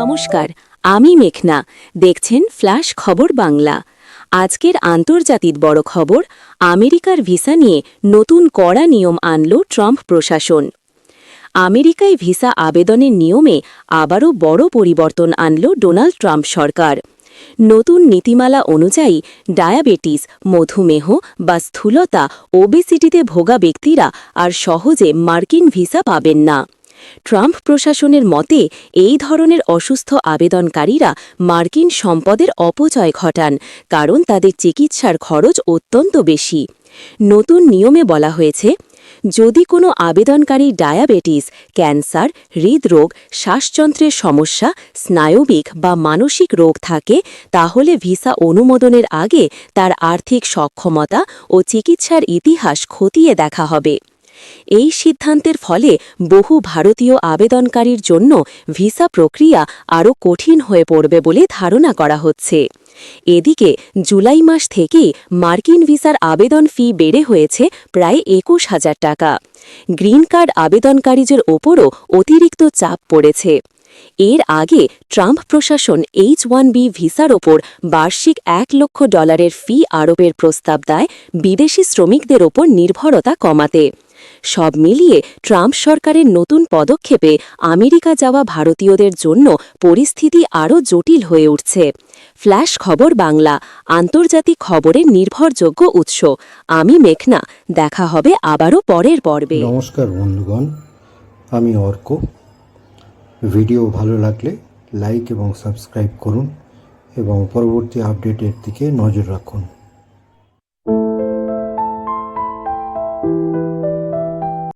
নমস্কার, আমি মেঘনা। দেখছেন ফ্ল্যাশ খবর বাংলা। আজকের আন্তর্জাতিক বড় খবর, আমেরিকার ভিসা নিয়ে নতুন কড়া নিয়ম আনল ট্রাম্প প্রশাসন। আমেরিকায় ভিসা আবেদনের নিয়মে আবারও বড় পরিবর্তন আনল ডোনাল্ড ট্রাম্প সরকার। নতুন নীতিমালা অনুযায়ী ডায়াবেটিস, মধুমেহ বা স্থূলতা, ওবেসিটিতে ভোগা ব্যক্তিরা আর সহজে মার্কিন ভিসা পাবেন না। ট্রাম্প প্রশাসনের মতে, এই ধরনের অসুস্থ আবেদনকারীরা মার্কিন সম্পদের অপচয় ঘটান, কারণ তাদের চিকিৎসার খরচ অত্যন্ত বেশি। নতুন নিয়মে বলা হয়েছে, যদি কোনো আবেদনকারী ডায়াবেটিস, ক্যান্সার, হৃদরোগ, শ্বাসযন্ত্রের সমস্যা, স্নায়বিক বা মানসিক রোগ থাকে, তাহলে ভিসা অনুমোদনের আগে তার আর্থিক সক্ষমতা ও চিকিৎসার ইতিহাস খতিয়ে দেখা হবে। এই সিদ্ধান্তের ফলে বহু ভারতীয় আবেদনকারীর জন্য ভিসা প্রক্রিয়া আরও কঠিন হয়ে পড়বে বলে ধারণা করা হচ্ছে। এদিকে, জুলাই মাস থেকেই মার্কিন ভিসার আবেদন ফি বেড়ে হয়েছে প্রায় একুশ হাজার টাকা। গ্রিন কার্ড আবেদনকারীদের ওপরও অতিরিক্ত চাপ পড়েছে। এর আগে ট্রাম্প প্রশাসন এইচ ওয়ান বি ভিসার ওপর বার্ষিক এক লক্ষ ডলারের ফি আরোপের প্রস্তাব দেয় বিদেশি শ্রমিকদের ওপর নির্ভরতা কমাতে। সব মিলিয়ে ট্রাম্প সরকারের নতুন পদক্ষেপে আমেরিকা যাওয়া ভারতীয়দের জন্য পরিস্থিতি আরও জটিল হয়ে উঠছে। ফ্ল্যাশ খবর বাংলা, আন্তর্জাতিক খবরের নির্ভরযোগ্য উৎস। আমি মেঘনা, দেখা হবে আবারও পরের পর্বে। নমস্কার বন্ধুগণ, আমি অর্ক। ভিডিও ভালো লাগলে লাইক এবং সাবস্ক্রাইব করুন এবং পরবর্তী আপডেটের দিকে নজর রাখুন।